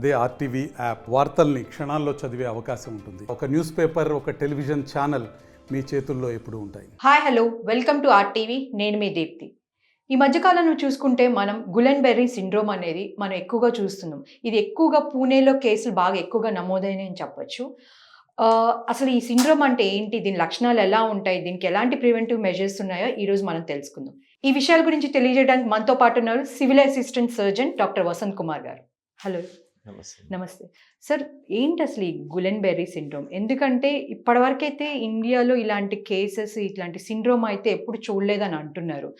అదే RTV app వార్తల్ని క్షణాల్లో చదివే అవకాశం ఉంటుంది. ఒక న్యూస్ పేపర్ ఒక టెలివిజన్ ఛానల్ మీ చేతుల్లో ఎప్పుడు ఉంటాయి. Hi hello. Welcome to R TV నేను మీ దీప్తి. ఈ మధ్యకాలంలో చూసుకుంటే మనం గులెన్ బెర్రీ సిండ్రోమ్ అనేది మనం ఎక్కువగా చూస్తున్నాం. ఇది ఎక్కువగా పూణేలో కేసులు బాగా ఎక్కువగా నమోదైనాయి అని చెప్పొచ్చు. అసలు ఈ సిండ్రోమ్ అంటే ఏంటి? దీని లక్షణాలు ఎలా ఉంటాయి? దీనికి ఎలాంటి ప్రివెంటివ్ మెజర్స్ ఉన్నాయో ఈరోజు మనం తెలుసుకుందాం. ఈ విషయాల గురించి తెలియజేయడానికి మనతో పాటు ఉన్నారు civil assistant surgeon doctor Vasanth Kumar గారు. హలో. నమస్తే. సార్ ఏంటి అసలు ఈ గులెన్ బెర్రీ సిండ్రోమ్? ఎందుకంటే ఇప్పటివరకైతే ఇండియాలో ఇలాంటి కేసెస్ ఇట్లాంటి సిండ్రోమ్ అయితే ఎప్పుడు చూడలేదని అంటున్నారు.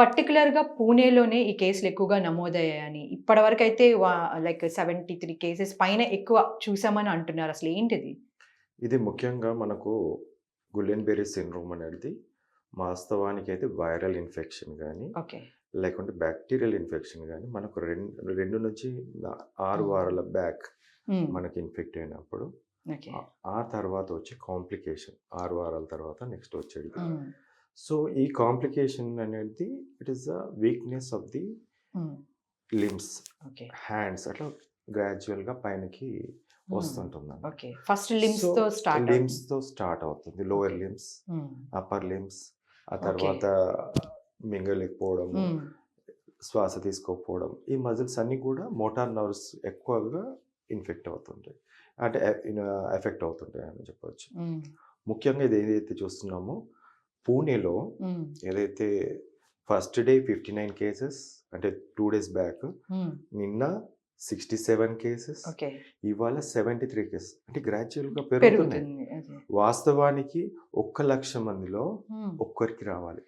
పర్టికులర్గా పూణేలోనే ఈ కేసులు ఎక్కువగా నమోదయ్యాయని ఇప్పటివరకు అయితే లైక్ సెవెంటీ త్రీ కేసెస్ పైన ఎక్కువ చూసామని అంటున్నారు. అసలు ఏంటిది? ఇది ముఖ్యంగా మనకు గుల్లెన్బెర్రీ సిండ్రోమ్ అనేది వాస్తవానికి అయితే వైరల్ ఇన్ఫెక్షన్ కానీ లేకుంటే బ్యాక్టీరియల్ ఇన్ఫెక్షన్ కానీ మనకు రెండు రెండు నుంచి ఆరు వారాల బ్యాక్ మనకి ఇన్ఫెక్ట్ అయినప్పుడు ఆ- తర్వాత వచ్చే కాంప్లికేషన్ ఆరు వారాల తర్వాత నెక్స్ట్ వచ్చేది సో ఈ కాంప్లికేషన్ అనేది it is the weakness of the limbs hands అట్లా గ్రాడ్యువల్గా పైనకి వస్తుంటుంది ఫస్ట్ లిమ్స్తో స్టార్ట్ లిమ్స్తో స్టార్ట్ అవుతుంది. లోవర్ లిమ్స్ అప్పర్ లిమ్స్ ఆ తర్వాత మింగలేకపోవడము శ్వాస తీసుకోకపోవడం ఈ మజిల్స్ అన్నీ కూడా మోటార్ నర్వ్స్ ఎక్కువగా ఇన్ఫెక్ట్ అవుతుంటాయి. అంటే ఎఫెక్ట్ అవుతుంటాయి అని చెప్పవచ్చు ముఖ్యంగా ఇది ఏదైతే చూస్తున్నామో పూణేలో ఏదైతే first day fifty nine cases అంటే టూ డేస్ బ్యాక్ నిన్న సిక్స్టీ సెవెన్ కేసెస్ ఇవాళ సెవెంటీ త్రీ కేసెస్ అంటే గ్రాడ్యువల్గా పెరుగుతున్నాయి పెరుగుతుంది అదే. వాస్తవానికి ఒక్క లక్ష మందిలో. ఒక్కరికి రావాలి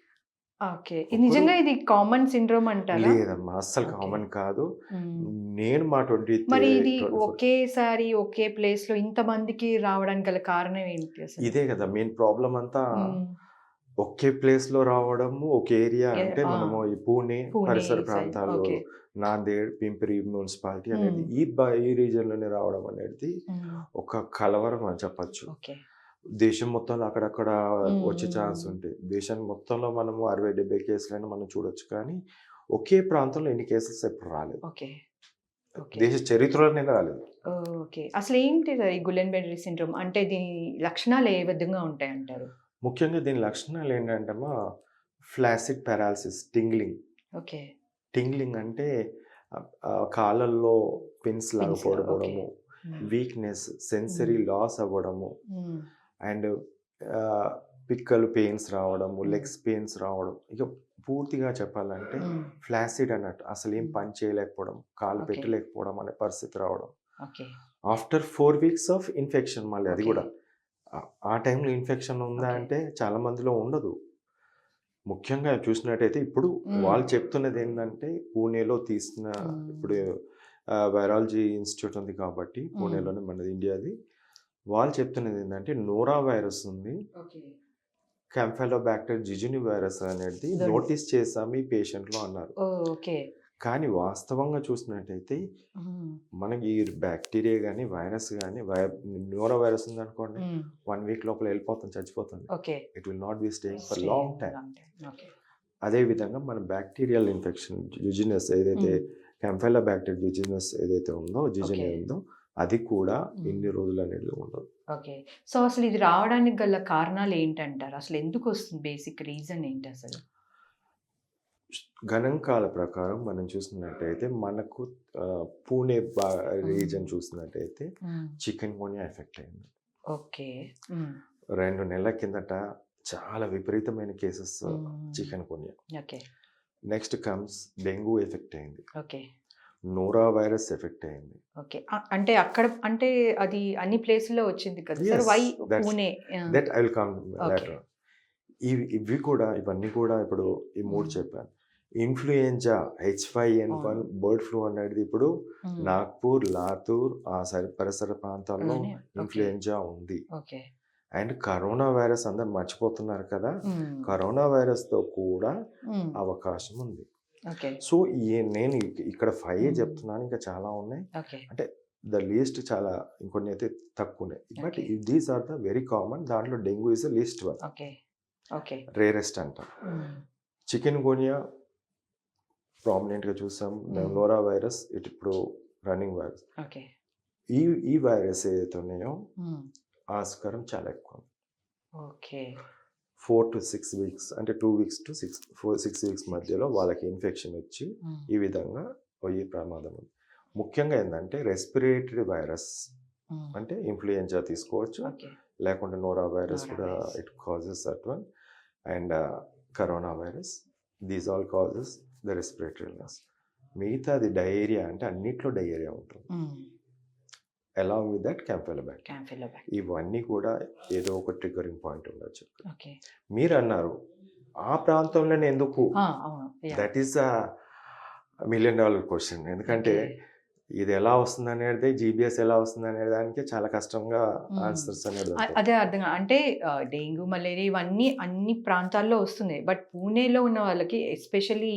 ఓకే నిజంగా ఇది కామన్ సిండ్రోమ్ అంటారా లేదమ్మా అస్సలు Okay. కామన్ కాదు. నేను మా ట్వంటీ మరి ఇది ఒకేసారి ఒకే ప్లేస్లో ఇంత మందికి రావడానికి గల కారణం ఏంటి అసలు ఇదే కదా మెయిన్ ప్రాబ్లం అంతా. ఒకే ప్లేస్లో రావడము ఒక ఏరియా అంటే. మనము ఈ పూణే పరిసర side. ప్రాంతాలు Okay. నాందేడ్ పింపిరి మున్సిపాలిటీ అనేది. ఈ బ- ఈ రీజియన్లోనే రావడం అనేది. ఒక కలవరం అని చెప్పచ్చు ఓకే దేశం మొత్తంలో అక్కడక్కడ వచ్చే ఛాన్స్. ఉంటాయి దేశం మొత్తంలో మనము అరవై డెబ్బై కేసులైనా మనం చూడొచ్చు కానీ ఒకే ప్రాంతంలో ఎన్ని కేసెస్ ఎప్పుడు రాలేదు దేశ చరిత్రలోనే రాలేదు ఓకే అసలు ఏంటి ఈ గులెన్ బెర్రీ సిండ్రోమ్ అంటే దీని లక్షణాలు ఏ విధంగా ఉంటాయి అంటారు ముఖ్యంగా దీని లక్షణాలు ఏంటంటే మా flaccid paralysis tingling okay tingling అంటే కాళ్ళల్లో పిన్స్ లాగా Pins లాగా, పడిపోవడము వీక్నెస్ సెన్సరీ. లాస్ అవ్వడము. అండ్ పిక్కలు పెయిన్స్ రావడము. లెగ్స్ పెయిన్స్ రావడం ఇక పూర్తిగా చెప్పాలంటే. ఫ్లాసిడ్ అన్నట్టు అసలు ఏం. పని చేయలేకపోవడం కాలు. పెట్టలేకపోవడం అనే పరిస్థితి రావడం after four weeks of infection మళ్ళీ అది. కూడా ఆ- టైంలో ఇన్ఫెక్షన్ ఉందా. అంటే చాలా మందిలో ఉండదు. ముఖ్యంగా చూసినట్టయితే ఇప్పుడు. వాళ్ళు చెప్తున్నది ఏంటంటే పూణేలో తీసిన. ఇప్పుడు వైరాలజీ ఇన్స్టిట్యూట్ ఉంది కాబట్టి పూణేలోనే మనది ఇండియాది. వాళ్ళు చెప్తున్నది ఏంటంటే నోరా వైరస్ ఉంది. ఓకే. క్యాంఫెలోబాక్టర్ జిజుని వైరస్ అనేది నోటీస్ చేసాము ఈ పేషెంట్లో అన్నారు. ఓకే. కానీ వాస్తవంగా చూసినట్టయితే. మనకి ఈ బ్యాక్టీరియా కానీ వైరస్ కానీ నోరా వైరస్ ఉంది అనుకోండి. వన్ వీక్ లోపల వెళ్ళిపోతుంది చచ్చిపోతుంది okay it will not be staying for long time Long time. Okay అదే విధంగా మన బ్యాక్టీరియల్ ఇన్ఫెక్షన్ జిజినస్ ఏదైతే కెంఫెలా బ్యాక్టీరియా జిజినస్ ఏదైతే ఉందో జిజినే. ఉందో అది కూడా. ఇన్ని రోజులు అనేది ఉండదు ఓకే సో అసలు ఇది రావడానికి గల కారణాలు ఏంటంటారు అసలు ఎందుకు వస్తుంది బేసిక్ రీజన్ ఏంటి అసలు గణాంకాల ప్రకారం మనం చూసినట్టయితే మనకు పూణే రీజన్ చూసినట్టయితే చికెన్ కోనియా ఎఫెక్ట్ అయింది. ఓకే. రెండు నెలల కిందట చాలా విపరీతమైన cases. Chikungunya okay. Next comes dengue effect అయింది. ఓకే. నోరా వైరస్ ఎఫెక్ట్ అయింది. ఓకే. అంటే అక్కడ అంటే అది అన్ని ప్లేసుల్లో వచ్చింది కదా? Sir why Pune? That I will come ఇవి ఇవి కూడా ఇవన్నీ కూడా ఇప్పుడు ఈ మూడు. చెప్పాను. Influenza H five N one. Bird flu అనేది ఇప్పుడు. నాగ్పూర్ లాతూర్ ఆ సరి పరిసర ప్రాంతాల్లో. ఇన్ఫ్లుయెంజా ఉంది అండ్ కరోనా వైరస్ అందరు మర్చిపోతున్నారు కదా. కరోనా వైరస్తో కూడా. అవకాశం ఉంది సో నేను ఇక- ఇక్కడ ఫైవ్. చెప్తున్నాను ఇంకా చాలా ఉన్నాయి ఓకే ద లీస్ట్ చాలా ఇంకొన్ని అయితే తక్కువ ఉన్నాయి but. These are the very common దాంట్లో dengue is least one rarest అంటాం. చికెన్ గోనియా ప్రామినెంట్గా చూసాం. నోరా వైరస్ ఇటు ఇప్పుడు రన్నింగ్ వైరస్. ఓకే. ఈ ఈ వైరస్ ఏదైతే ఉన్నాయో ఆస్కారం చాలా ఎక్కువ. Okay. Four to six weeks అంటే two weeks to six four six weeks మధ్యలో వాళ్ళకి ఇన్ఫెక్షన్ వచ్చి ఈ విధంగా పోయే ప్రమాదం ఉంది. ముఖ్యంగా ఏంటంటే రెస్పిరేటరీ వైరస్ అంటే ఇన్ఫ్లుయెంజా తీసుకోవచ్చు. లేకుంటే నోరా వైరస్ కూడా. It causes that one. And corona virus these all causes the respiratory illness మిగతాది డయేరియా అంటే అన్నిట్లో డయేరియా ఉంటుంది. అలాంగ్ విత్ దట్ క్యాంఫిలోబ్యాక్ ఇవన్నీ కూడా ఏదో ఒక ట్రిగరింగ్ పాయింట్ ఉండొచ్చు. మీరు అన్నారు ఆ ప్రాంతంలోనే ఎందుకు. That is a million dollar question ఎందుకంటే. ఇది ఎలా వస్తుంది అనేది జీబీఎస్ ఎలా వస్తుంది అనే దానికి చాలా కష్టంగా. ఆన్సర్స్ అనేది. అదే అర్థం అంటే డెంగ్యూ మలేరియా ఇవన్నీ అన్ని ప్రాంతాల్లో వస్తున్నాయి. బట్ పూణేలో ఉన్న వాళ్ళకి ఎస్పెషల్లీ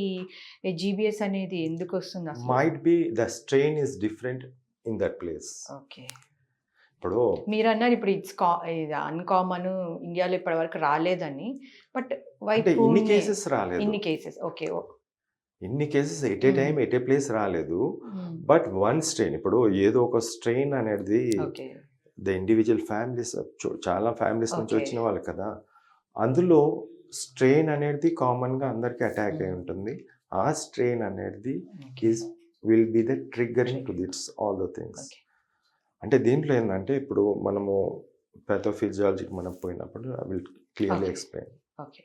జీబీఎస్ అనేది ఎందుకు వస్తుంది might be the strain is different in that place okay. ఇప్పుడు మీరు అన్నారు ఇప్పుడు ఇట్స్ కా అన్కామన్ ఇండియాలో ఇప్పటి వరకు రాలేదని. బట్ వై ఇన్ని కేసెస్ రాలేదు. ఇన్ని కేసెస్ ఓకే ఇన్ని cases at a. Time at a place రాలేదు బట్ వన్ స్ట్రెయిన్ ఇప్పుడు ఏదో ఒక స్ట్రెయిన్ అనేది ద ఇండివిజువల్ ఫ్యామిలీస్ చాలా ఫ్యామిలీస్ నుంచి. వచ్చిన వాళ్ళు కదా అందులో స్ట్రెయిన్ అనేది కామన్గా అందరికి అటాక్ అయి Hmm. ఉంటుంది ఆ స్ట్రెయిన్ అనేది is will be the triggering to this all the things. అంటే దీంట్లో ఏంటంటే ఇప్పుడు మనము పెథోఫిజియాలజీకి మనం పోయినప్పుడు I will clearly. Explain okay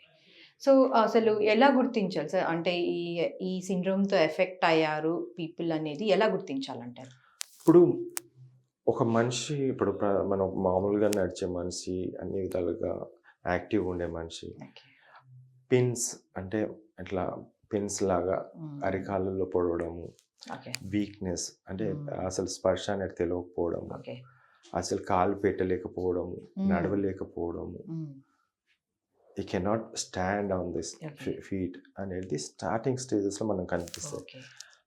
so అసలు ఎలా గుర్తించాలి సార్ అంటే ఈ ఈ సిండ్రోమ్తో ఎఫెక్ట్ అయ్యారు పీపుల్ అనేది ఎలా గుర్తించాలంటారు? ఇప్పుడు ఒక మనిషి ఇప్పుడు మనం మామూలుగా నడిచే మనిషి అన్ని విధాలుగా యాక్టివ్ ఉండే మనిషి పిన్స్ అంటే ఇట్లా పిన్స్ లాగా అరికాళ్ళలో పొడవడము వీక్నెస్ అంటే. అసలు స్పర్శ అనేది తెలియకపోవడము అసలు కాలు పెట్టలేకపోవడము. నడవలేకపోవడము ఈ cannot stand on this. Feet అనేది స్టార్టింగ్ స్టేజెస్లో మనం కనిపిస్తాయి.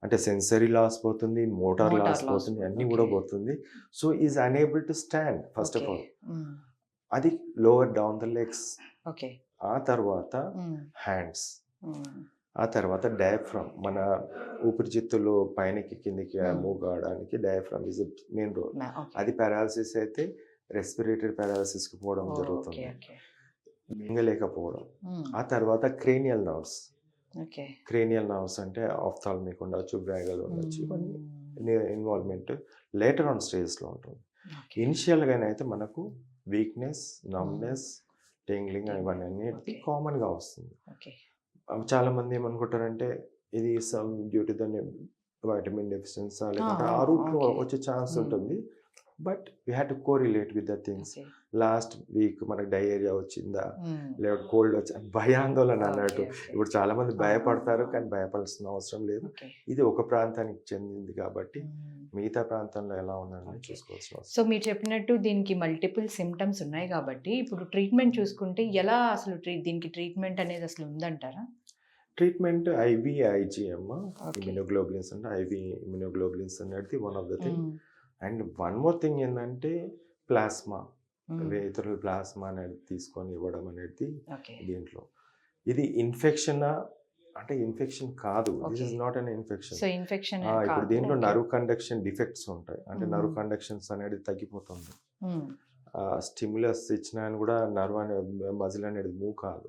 అంటే సెన్సరీ లాస్ పోతుంది మోటార్ లాస్ పోతుంది అన్నీ. కూడా పోతుంది. So is unable to stand first of all అది లోవర్ డౌన్ ద లెగ్స్ ఆ తర్వాత హ్యాండ్స్ ఆ తర్వాత డయాఫ్రమ్ మన ఊపిరితిత్తులు పైనకి కిందికి. మూవ్ కావడానికి డయాఫ్రమ్ ఇస్ మెయిన్ రోల్ అది పారాలసిస్ అయితే రెస్పిరేటరీ పారాలసిస్కి పోవడం ఓకే జరుగుతుంది. మింగలేకపోవడం. ఆ తర్వాత క్రేనియల్ నర్వ్స్. క్రేనియల్ నర్వ్స్ అంటే ఆఫ్థాల్మిక్ ఉండొచ్చు బ్రాగల్ ఉండొచ్చు. ఇవన్నీ ఇన్వాల్వ్మెంట్ లేటర్ ఆన్ స్టేజ్లో ఉంటుంది. ఇనిషియల్గా అయితే మనకు వీక్నెస్ నమ్నెస్ టెంగ్లింగ్ ఇవన్నీ Okay. కామన్గా వస్తుంది. ఓకే. అవి చాలా మంది ఏమనుకుంటారంటే ఇది some due to the vitamin డెఫిషియన్సా లేకుంటే ఆ రూట్లో. వచ్చే ఛాన్స్. ఉంటుంది. But we had to correlate with the things. Last week మనకు డయేరియా వచ్చిందా? లేకపోతే కోల్డ్ వచ్చి భయాందోళన అన్నట్టు. ఇప్పుడు చాలా మంది భయపడతారు కానీ భయపడాల్సిన అవసరం లేదు. ఇది ఒక ప్రాంతానికి చెందింది కాబట్టి మిగతా ప్రాంతంలో ఎలా. చూసుకోవాల్సిన అవసరం. సో మీరు చెప్పినట్టు దీనికి మల్టిపుల్ సిమ్టమ్స్ ఉన్నాయి కాబట్టి ఇప్పుడు ట్రీట్మెంట్ చూసుకుంటే ఎలా అసలు దీనికి ట్రీట్మెంట్ అనేది అసలు ఉందంటారా? Treatment IV IgM. ఇమ్యూనోగ్లోబులిన్స్ అంటే ఐవి ఇమ్యూనోగ్లోబులిన్స్ అనేది one of the thing. And one more thing ఏంటంటే ప్లాస్మా. ఇతరుల ప్లాస్మా అనేది తీసుకొని ఇవ్వడం అనేది దీంట్లో. ఇది ఇన్ఫెక్షన్? అంటే ఇన్ఫెక్షన్ కాదు. This is. Not an infection. So infection ఇప్పుడు దీంట్లో నర్వ్ కండక్షన్ డిఫెక్ట్స్ ఉంటాయి. అంటే. నర్వ్ కండక్షన్స్ అనేది తగ్గిపోతుంది. స్టిమ్యులస్ ఇచ్చినా అని కూడా నర్వ్ అనేది మజిల్ అనేది మూవ్ కాదు.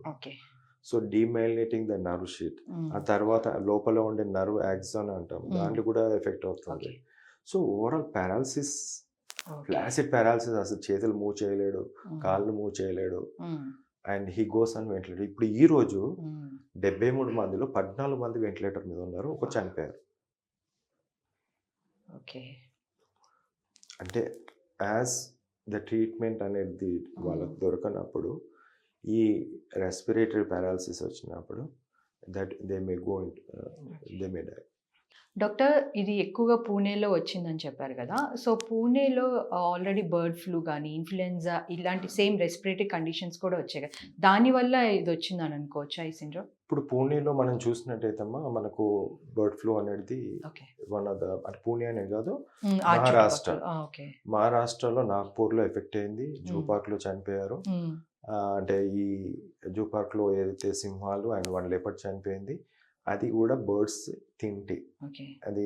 So demyelinating the nerve sheath. ఆ తర్వాత లోపల ఉండే నర్వ్ యాక్సాన్ అంటాం. దాంట్లో కూడా ఎఫెక్ట్ అవుతుంది. So overall paralysis flaccid paralysis అసలు చేతులు మూవ్ చేయలేడు కాళ్ళు మూవ్ చేయలేడు. And he goes on ventilator. ఇప్పుడు ఈ రోజు డెబ్బై మూడు మందిలో పద్నాలుగు మంది వెంటిలేటర్ మీద ఉన్నారు. ఒక చనిపోయారు. ఓకే. అంటే యాజ్ ద ట్రీట్మెంట్ అనేది వాళ్ళకు దొరకనప్పుడు ఈ రెస్పిరేటరీ పారాలసిస్ వచ్చినప్పుడు that they may go they may die. Doctor ఇది ఎక్కువగా పూణేలో వచ్చిందని చెప్పారు కదా. సో పూణేలో ఆల్రెడీ బర్డ్ ఫ్లూ కానీ ఇన్ఫ్లుయెన్జా ఇలాంటి సేమ్ రెస్పిరేటరీ కండిషన్స్ కూడా వచ్చాయి కదా. దానివల్ల ఇది వచ్చిందని అనుకోవచ్చా ఈ సిండ్రోమ్? ఇప్పుడు పూణేలో మనం చూసినట్టయితేమ్మా మనకు బర్డ్ ఫ్లూ అనేది వన్ ఆఫ్ ద అంటే పూణే అనే కాదు మహారాష్ట్ర. మహారాష్ట్రలో నాగ్పూర్లో ఎఫెక్ట్ అయింది జూ పార్క్లో చనిపోయారు. అంటే ఈ జూ పార్క్లో ఏదైతే సింహాలు అండ్ వన్ లేపర్ చనిపోయింది అది కూడా బర్డ్స్ తింటి అది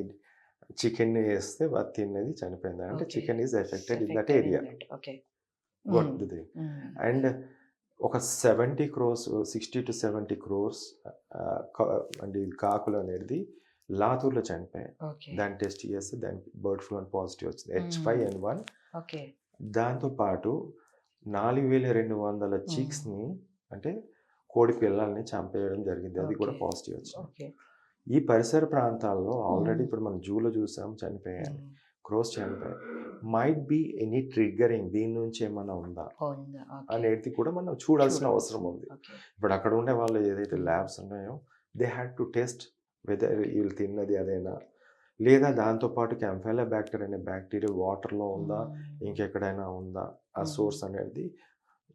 చికెన్ వేస్తే అది తిన్నది చనిపోయింది అంటే. Chicken is affected in that area. And ఒక seventy crores sixty to seventy crores అంటే కాకులు అనేది లాతూర్లో చనిపోయాయి. దాన్ని టెస్ట్ చేస్తే దానికి బర్డ్ ఫ్లూ అని పాజిటివ్ వచ్చింది హెచ్. Five N one. దాంతో పాటు నాలుగు వేల రెండు వందల చిక్స్ని అంటే కోడి పిల్లల్ని చంపేయడం జరిగింది అది కూడా. పాజిటివ్ వచ్చింది. ఈ పరిసర ప్రాంతాల్లో ఆల్రెడీ. ఇప్పుడు మనం జూలో చూసాం చనిపోయాయి Mm. క్రోస్ చనిపోయాయి మైట్ బి ఎనీ ట్రిగ్గరింగ్ దీని నుంచి ఏమైనా ఉందా. అనేది కూడా మనం చూడాల్సిన చూడాల్సి అవసరం ఉంది. ఇప్పుడు అక్కడ ఉండే వాళ్ళు ఏదైతే. ల్యాబ్స్ ఉన్నాయో they had to test whether వీళ్ళు తిన్నది అదేనా లేదా దాంతోపాటు క్యాంఫైలా బ్యాక్టీరియా అనే బ్యాక్టీరియా వాటర్లో ఉందా. ఇంకెక్కడైనా ఉందా ఆ. సోర్స్ అనేది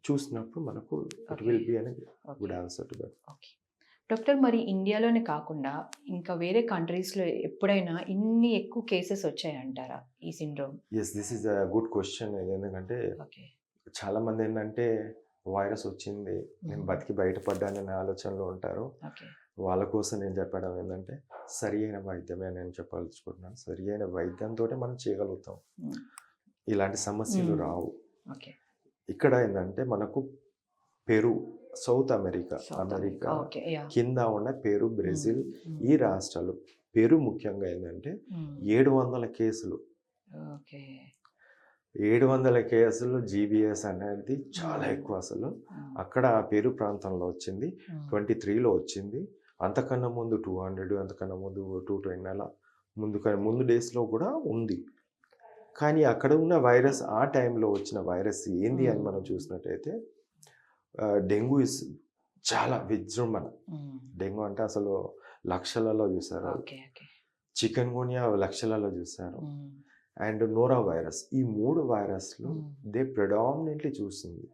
చూసినప్పుడు మనకు ఇట్. విల్ బి అనే Okay. Good answer to that okay doctor మరి ఇండియాలోనే కాకుండా ఇంకా వేరే కంట్రీస్లో ఎప్పుడైనా ఇన్ని ఎక్కువ కేసెస్ వచ్చాయంటారా ఈ syndrome? Yes this is a good question ఎందుకంటే చాలా మంది ఏంటంటే వైరస్ వచ్చింది నేను. బతికి బయటపడ్డాననే ఆలోచనలో ఉంటారు. వాళ్ళ కోసం నేను చెప్పడం ఏంటంటే సరి అయిన వైద్యమే నేను చెప్పాలనుకుంటున్నాను సరి అయిన వైద్యంతో మనం చేయగలుగుతాం. ఇలాంటి సమస్యలు. రావు. ఇక్కడ ఏంటంటే మనకు పెరు సౌత్ అమెరికా అమెరికా. కింద ఉన్న పెరు బ్రెజిల్. ఈ రాష్ట్రాలు. పెరు ముఖ్యంగా ఏంటంటే ఏడు వందల కేసులు. ఏడు వందల కేసులు జీబీఎస్ అనేది చాలా. ఎక్కువ అసలు. అక్కడ ఆ పెరు ప్రాంతంలో వచ్చింది. ట్వంటీ త్రీలో వచ్చింది. అంతకన్నా ముందు టూ హండ్రెడ్ అంతకన్నా ముందు టూ ట్వంటీ అలా ముందు ముందు డేస్లో కూడా ఉంది. కానీ అక్కడ ఉన్న వైరస్ ఆ టైంలో వచ్చిన వైరస్ ఏంది అని మనం చూసినట్టయితే డెంగ్యూ ఇస్ చాలా విజృంభణ. డెంగ్యూ అంటే అసలు లక్షలలో చూసారు. చికెన్ గునియా లక్షలలో చూసారు. అండ్ నోరా వైరస్. ఈ మూడు వైరస్లు దే ప్రిడామినెంట్లీ చూసింది.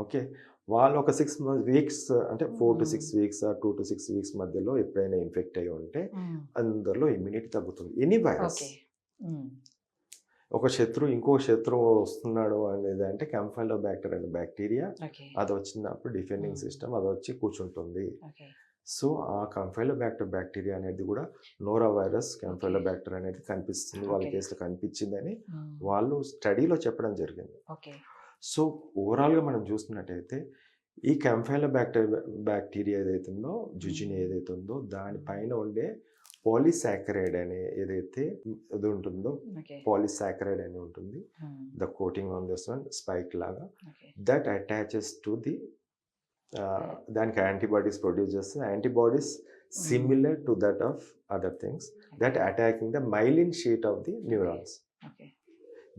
ఓకే. వాళ్ళు ఒక సిక్స్ మంత్స్ వీక్స్ అంటే four to. Six weeks two to six weeks మధ్యలో ఎప్పుడైనా ఇన్ఫెక్ట్ అయ్యి ఉంటే అందరిలో ఇమ్యూనిటీ తగ్గుతుంది. Any virus. ఒక శత్రువు ఇంకో శత్రువు వస్తున్నాడు అనేది అంటే క్యాంఫైలో బ్యాక్టీరియా అనే బ్యాక్టీరియా అది వచ్చినప్పుడు డిఫెండింగ్. సిస్టమ్ అది వచ్చి కూర్చుంటుంది. సో ఆ కంఫైలో బ్యాక్టర్ బ్యాక్టీరియా అనేది కూడా నోరా వైరస్ కంఫైలో బ్యాక్టీరియా అనేది కనిపిస్తుంది వాళ్ళ. కేసులో కనిపించిందని వాళ్ళు స్టడీలో చెప్పడం జరిగింది. సో ఓవరాల్గా మనం చూస్తున్నట్టయితే ఈ కంఫైలో బ్యాక్టీరియా బ్యాక్టీరియా ఏదైతే ఉందో జుజిని Mm. ఏదైతే ఉందో దానిపైన ఉండే పాలిసాకరైడ్ అనే ఏదైతే ఇది ఉంటుందో పాలిసాకరైడ్ అని ఉంటుంది. The coating on this one spike లాగా. దట్ అటాచెస్ టు ది దానికి యాంటీబాడీస్ ప్రొడ్యూస్ చేస్తుంది. Antibodies similar to that of other things that attacking the myelin sheath of the neurons.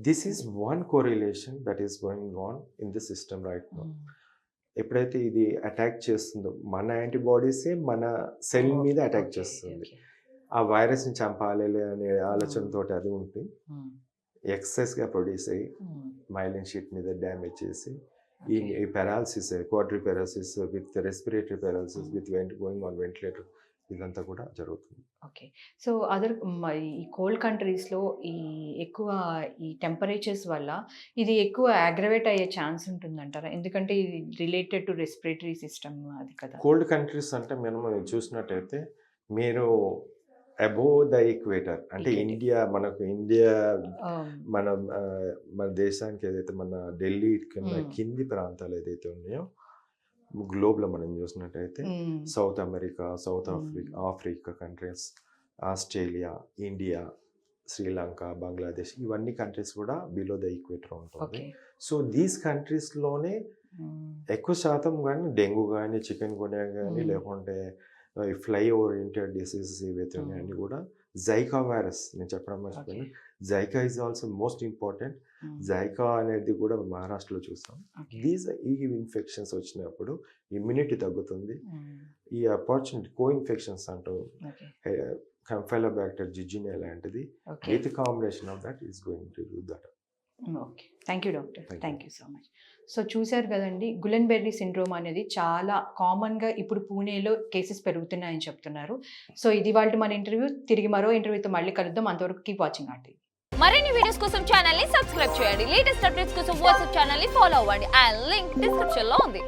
This is one correlation that is going on in the system right no. ఎప్పుడైతే ఇది attack చేస్తుందో మన యాంటీబాడీసే మన cell మీద attack చేస్తుంది. ఆ వైరస్ని చంపాలి అనే ఆలోచనతో అది ఉంటుంది ఎక్సెస్గా ప్రొడ్యూస్ అయ్యి మైలిన్ షీట్ మీద డ్యామేజ్ చేసి ఈ ఈ paralysis quadri paralysis with respiratory paralysis with vent going on ventilator ఇదంతా కూడా జరుగుతుంది. ఓకే. సో అదర్ ఈ కోల్డ్ కంట్రీస్లో ఈ ఎక్కువ ఈ టెంపరేచర్స్ వల్ల ఇది ఎక్కువ అగ్రవేట్ అయ్యే ఛాన్స్ ఉంటుందంటారా? ఎందుకంటే ఇది రిలేటెడ్ టు రెస్పిరేటరీ సిస్టమ్ అది కదా. కోల్డ్ కంట్రీస్ అంటే మనం చూసినట్టయితే మీరు అబోవ్ ద ఈక్వేటర్ అంటే. ఇండియా మనకు ఇండియా మన మన దేశానికి ఏదైతే మన ఢిల్లీ కింద. కింది ప్రాంతాలు ఏదైతే ఉన్నాయో గ్లోబ్లో మనం చూసినట్టయితే South America South. Africa Africa countries Australia India Sri Lanka Bangladesh ఇవన్నీ కంట్రీస్ కూడా బిలో ద ఈక్వేటర్ ఉంటుంది సో దీస్ కంట్రీస్లోనే ఎక్కువ శాతం కానీ డెంగ్యూ కానీ చికెన్ గునియా కానీ Hmm. లేకుంటే ఫ్లై ఓరియంటెడ్ డిసీజెస్ ఏవైతే ఉన్నాయో అన్నీ. కూడా జైకా వైరస్ నేను చెప్పడం మర్చిపోయాను. Zika is also most important Zika అనేది కూడా మహారాష్ట్రలో చూస్తాం. దీస్ ఈ ఇన్ఫెక్షన్స్ వచ్చినప్పుడు ఇమ్యూనిటీ తగ్గుతుంది. ఈ అపార్చునిటీ కో ఇన్ఫెక్షన్స్ అంటూ okay, కంఫైలోబ్యాక్టర్ జిజినియా లాంటిది. With combination of that is going to do that okay. Thank you doctor. Thank you so much so చూశారు కదండి గులెన్బెర్రీ సిండ్రోమ్ అనేది చాలా కామన్గా ఇప్పుడు పూణేలో కేసెస్ పెరుగుతున్నాయని చెప్తున్నారు. సో ఇది వాళ్ళు మన ఇంటర్వ్యూ తిరిగి మరో ఇంటర్వ్యూతో మళ్ళీ కలుద్దాం. అంతవరకు కీప్ వాచింగ్ ఆంటీ మరిన్ని వీడియోస్ కోసం ఛానల్ని సబ్స్క్రైబ్ చేయండి. లేటెస్ట్ అప్డేట్స్ కోసం వాట్సాప్ ఛానల్ని ఫాలో అవ్వండి. ఆ లింక్ డిస్క్రిప్షన్లో ఉంది.